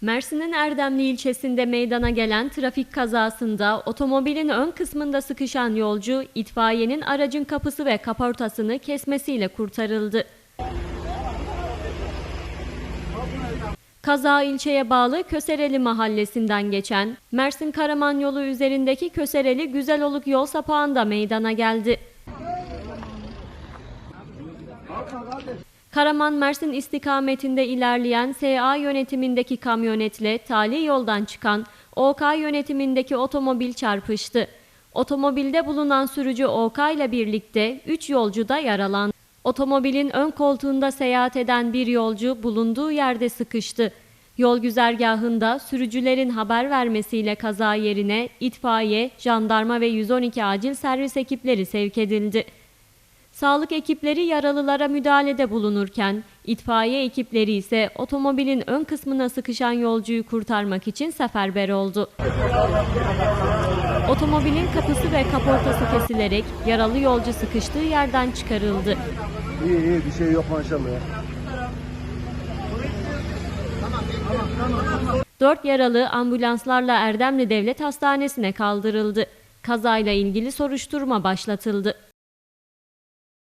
Mersin'in Erdemli ilçesinde meydana gelen trafik kazasında otomobilin ön kısmında sıkışan yolcu itfaiyenin aracın kapısı ve kaportasını kesmesiyle kurtarıldı. Kaza ilçeye bağlı Kösereli mahallesinden geçen Mersin Karaman yolu üzerindeki Kösereli Güzeloluk yol sapağında meydana geldi. Karaman Mersin istikametinde ilerleyen SA yönetimindeki kamyonetle tali yoldan çıkan OK yönetimindeki otomobil çarpıştı. Otomobilde bulunan sürücü OK ile birlikte 3 yolcu da yaralandı. Otomobilin ön koltuğunda seyahat eden bir yolcu bulunduğu yerde sıkıştı. Yol güzergahında sürücülerin haber vermesiyle kaza yerine itfaiye, jandarma ve 112 acil servis ekipleri sevk edildi. Sağlık ekipleri yaralılara müdahalede bulunurken, itfaiye ekipleri ise otomobilin ön kısmına sıkışan yolcuyu kurtarmak için seferber oldu. Otomobilin kapısı ve kaportası kesilerek yaralı yolcu sıkıştığı yerden çıkarıldı. İyi iyi bir şey yok maşallah ya. Dört yaralı ambulanslarla Erdemli Devlet Hastanesi'ne kaldırıldı. Kazayla ilgili soruşturma başlatıldı.